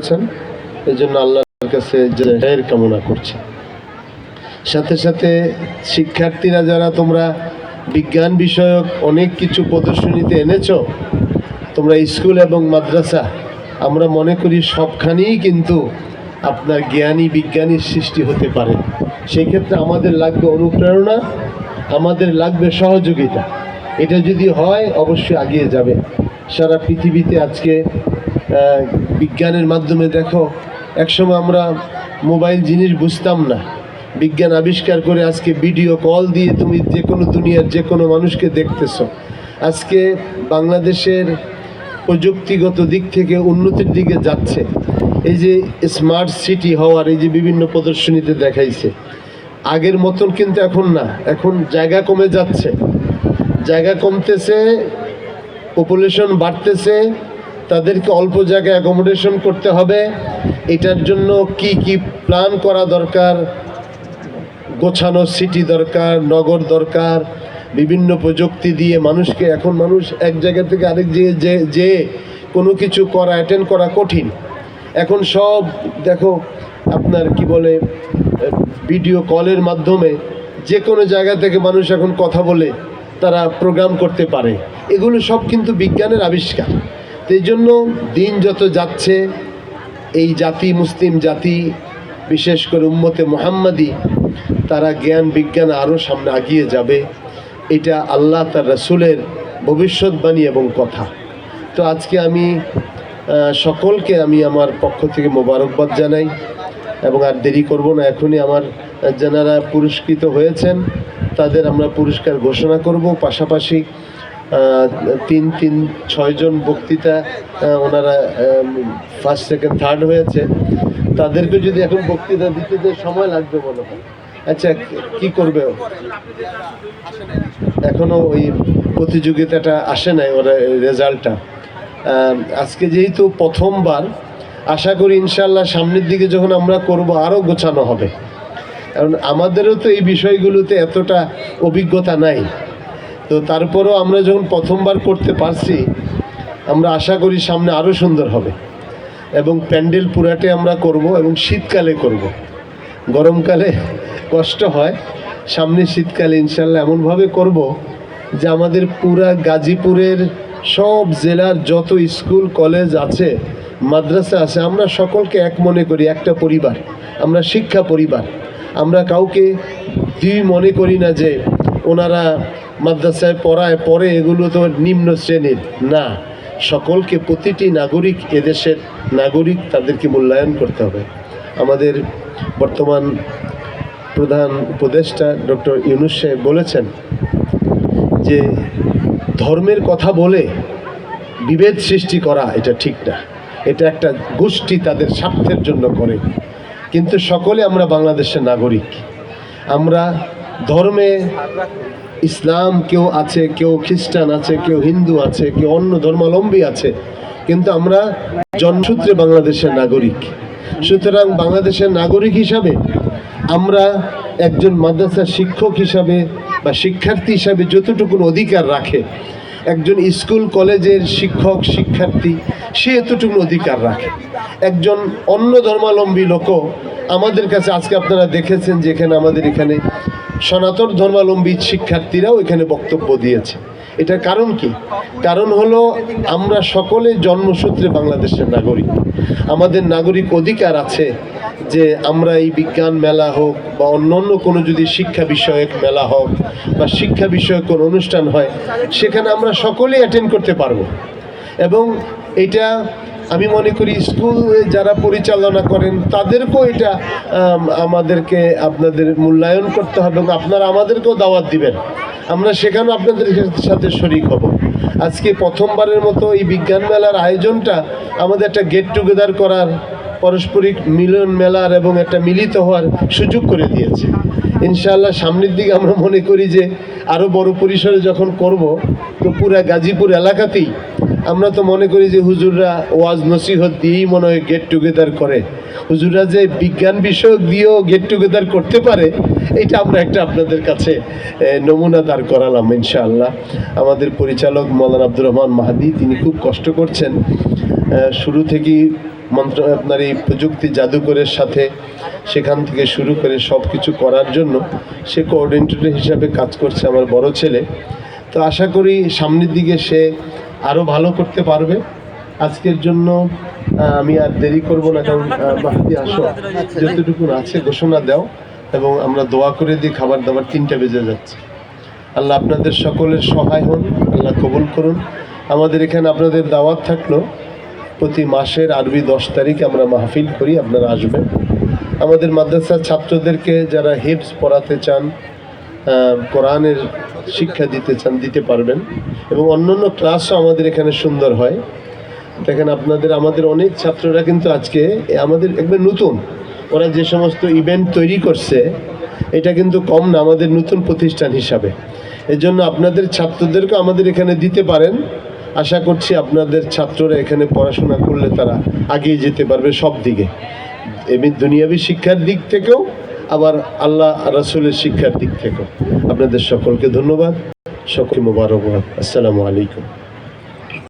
করেছেন এই জন্য আল্লাহর কাছে জয়ের কামনা করছি। সাথে সাথে শিক্ষার্থীরা যারা তোমরা বিজ্ঞান বিষয়ক অনেক কিছু প্রদর্শনীতে এনেছো, তোমরা স্কুল এবং মাদ্রাসা, আমরা মনে করি সবখানেই কিন্তু আপনার জ্ঞানী বিজ্ঞানীর সৃষ্টি হতে পারে। সেই ক্ষেত্রে আমাদের লাগবে অনুপ্রেরণা, আমাদের লাগবে সহযোগিতা। এটা যদি হয়, অবশ্যই এগিয়ে যাবে। সারা পৃথিবীতে আজকে বিজ্ঞানের মাধ্যমে দেখো, একসময় আমরা মোবাইল জিনিস বুঝতাম না। বিজ্ঞান আবিষ্কার করে আজকে ভিডিও কল দিয়ে তুমি যে কোনো দুনিয়ার যে কোনো মানুষকে দেখতেছো। আজকে বাংলাদেশের প্রযুক্তিগত দিক থেকে উন্নতির দিকে যাচ্ছে। এই যে স্মার্ট সিটি হওয়ার, এই যে বিভিন্ন প্রদর্শনীতে দেখাইছে। আগের মতন কিন্তু এখন না, এখন জায়গা কমে যাচ্ছে। জায়গা কমতেছে পপুলেশন বাড়তেছে। তাদেরকে অল্প জায়গায় অ্যাকোমোডেশন করতে হবে। এটার জন্য কি কি প্ল্যান করা দরকার? গোছানো সিটি দরকার, নগর দরকার, বিভিন্ন প্রযুক্তি দিয়ে মানুষকে, এখন মানুষ এক জায়গা থেকে আরেক জায়গায় যে কোনো কিছু করা অ্যাটেন্ড করা কঠিন। এখন সব, দেখো, আপনার কি বলে ভিডিও কলের মাধ্যমে যে কোনো জায়গা থেকে মানুষ এখন কথা বলে, তারা প্রোগ্রাম করতে পারে। এগুলো সব কিন্তু বিজ্ঞানের আবিষ্কার। এই জন্য দিন যত যাচ্ছে, এই জাতি মুসলিম জাতি, বিশেষ করে উম্মতে মোহাম্মদী, তারা জ্ঞান বিজ্ঞান আরও সামনে এগিয়ে যাবে। এটা আল্লাহ তার রসুলের ভবিষ্যৎবাণী এবং কথা। তো আজকে আমি সকলকে আমি আমার পক্ষ থেকে মোবারকবাদ জানাই এবং আর দেরি করব না, এখনই আমার যারা পুরস্কৃত হয়েছেন, তাদের আমরা পুরস্কার ঘোষণা করব। পাশাপাশি তিন তিন, ছয়জন বক্তৃতা ওনারা ফার্স্ট সেকেন্ড থার্ড হয়েছে। তাদেরকে যদি এখন বক্তৃতা দিতে যে সময় লাগবে মনে হয়। আচ্ছা কি করবে? এখনও ওই প্রতিযোগিতাটা আসে নাই ওরা রেজাল্টটা। আজকে যেহেতু প্রথমবার, আশা করি ইনশাল্লাহ সামনের দিকে যখন আমরা করব আরও গোছানো হবে। কারণ আমাদেরও তো এই বিষয়গুলোতে এতটা অভিজ্ঞতা নাই। তো তারপরেও আমরা যখন প্রথমবার করতে পারছি, আমরা আশা করি সামনে আরও সুন্দর হবে। এবং প্যান্ডেল পুরাটে আমরা করব এবং শীতকালে করব। গরমকালে কষ্ট হয়, সামনে শীতকালে ইনশাল্লাহ এমনভাবে করব যে আমাদের পুরা গাজীপুরের সব জেলার যত স্কুল, কলেজ আছে, মাদ্রাসা আছে, আমরা সকলকে এক মনে করি, একটা পরিবার। আমরা শিক্ষা পরিবার। আমরা কাউকে দুই মনে করি না যে ওনারা মাদ্রাসায় পড়ায় পরে এগুলো তো নিম্ন শ্রেণির। না, সকলকে প্রতিটি নাগরিক, এদেশের নাগরিক তাদেরকে মূল্যায়ন করতে হবে। আমাদের বর্তমান প্রধান উপদেষ্টা ডক্টর ইউনুস সাহেব বলেছেন যে, ধর্মের কথা বলে বিভেদ সৃষ্টি করা এটা ঠিক না। এটা একটা গোষ্ঠী তাদের স্বার্থের জন্য করে। কিন্তু সকলে আমরা বাংলাদেশের নাগরিক। আমরা ধর্মে ইসলাম কেউ আছে, কেউ খ্রিস্টান আছে, কেউ হিন্দু আছে, কেউ অন্য ধর্মাবলম্বী আছে, কিন্তু আমরা জন্মসূত্রে বাংলাদেশের নাগরিক। সুতরাং বাংলাদেশের নাগরিক হিসাবে আমরা একজন মাদ্রাসার শিক্ষক হিসাবে বা শিক্ষার্থী হিসাবে যতটুকু অধিকার রাখে, একজন স্কুল কলেজের শিক্ষক, শিক্ষার্থী, সে এতটুকু অধিকার রাখে। একজন অন্য ধর্মাবলম্বী লোকও আমাদের কাছে, আজকে আপনারা দেখেছেন যে এখানে আমাদের এখানে সনাতন ধর্মাবলম্বী শিক্ষার্থীরাও এখানে বক্তব্য দিয়েছে। এটার কারণ কি? কারণ হলো আমরা সকলে জন্মসূত্রে বাংলাদেশের নাগরিক। আমাদের নাগরিক অধিকার আছে যে আমরা এই বিজ্ঞান মেলা হোক বা অন্য অন্য কোনো যদি শিক্ষা বিষয়ক মেলা হোক বা শিক্ষা বিষয়ক কোনো অনুষ্ঠান হয়, সেখানে আমরা সকলেই অ্যাটেন্ড করতে পারব। এবং এটা আমি মনে করি স্কুল যারা পরিচালনা করেন, তাদেরকেও এটা আমাদেরকে আপনাদের মূল্যায়ন করতে হবে এবং আপনারা আমাদেরকেও দাওয়াত দিবেন। আমরা সেখানেও আপনাদের সাথে শরিক হব। আজকে প্রথমবারের মতো এই বিজ্ঞান মেলার আয়োজনটা আমাদের একটা গেট টুগেদার করার পারস্পরিক মিলন মেলার এবং একটা মিলিত হওয়ার সুযোগ করে দিয়েছে। ইনশাআল্লাহ সামনের দিকে আমরা মনে করি যে আরও বড় পরিসরে যখন করব, তো পুরা গাজীপুর এলাকাতেই আমরা তো মনে করি যে হুজুররা ওয়াজ নসিহত দিয়েই মনে হয় গেট টুগেদার করে। হুজুররা যে বিজ্ঞান বিষয়ক দিয়েও গেট টুগেদার করতে পারে, এটা আমরা একটা আপনাদের কাছে নমুনা দাঁড় করালাম ইনশাআল্লাহ। আমাদের পরিচালক মৌলানা আব্দুর রহমান মাহাদি, তিনি খুব কষ্ট করছেন। শুরু থেকেই মন্ত্র, আপনার এই প্রযুক্তি জাদুকরের সাথে সেখান থেকে শুরু করে সব কিছু করার জন্য সে কোঅর্ডিনেটর হিসাবে কাজ করছে আমার বড় ছেলে। তো আশা করি সামনের দিকে সে আরও ভালো করতে পারবে। আজকের জন্য আমি আর দেরি করব না, কারণ বাহাদি আসো। যতটুকু আছে ঘোষণা দাও, এবং আমরা দোয়া করে দিই, খাবার দাবার তিনটা বেজে যাচ্ছে। আল্লাহ আপনাদের সকলের সহায় হন, আল্লাহ কবুল করুন। আমাদের এখানে আপনাদের দাওয়াত থাকল, প্রতি মাসের আরবি দশ তারিখ আমরা মাহফিল করি, আপনারা আসবেন। আমাদের মাদ্রাসার ছাত্রদেরকে যারা হেফস পড়াতে চান কোরআনের শিক্ষা দিতে চান, দিতে পারবেন। এবং অন্যান্য ক্লাসও আমাদের এখানে সুন্দর হয়। দেখেন আপনাদের, আমাদের অনেক ছাত্ররা কিন্তু আজকে আমাদের একবার নতুন, ওরা যে সমস্ত ইভেন্ট তৈরি করছে, এটা কিন্তু কম না, আমাদের নতুন প্রতিষ্ঠান হিসাবে। এর জন্য আপনাদের ছাত্রদেরকে আমাদের এখানে দিতে পারেন। আশা করছি আপনাদের ছাত্ররা এখানে পড়াশোনা করলে তারা আগিয়ে যেতে পারবে সব দিকে। এমনি দুনিয়াবী শিক্ষার দিক থেকেও আবার আল্লাহ রাসুলের শিক্ষার দিক থেকেও আপনাদের সকলকে ধন্যবাদ। সকল মুবারকবাদ। আসসালামু আলাইকুম।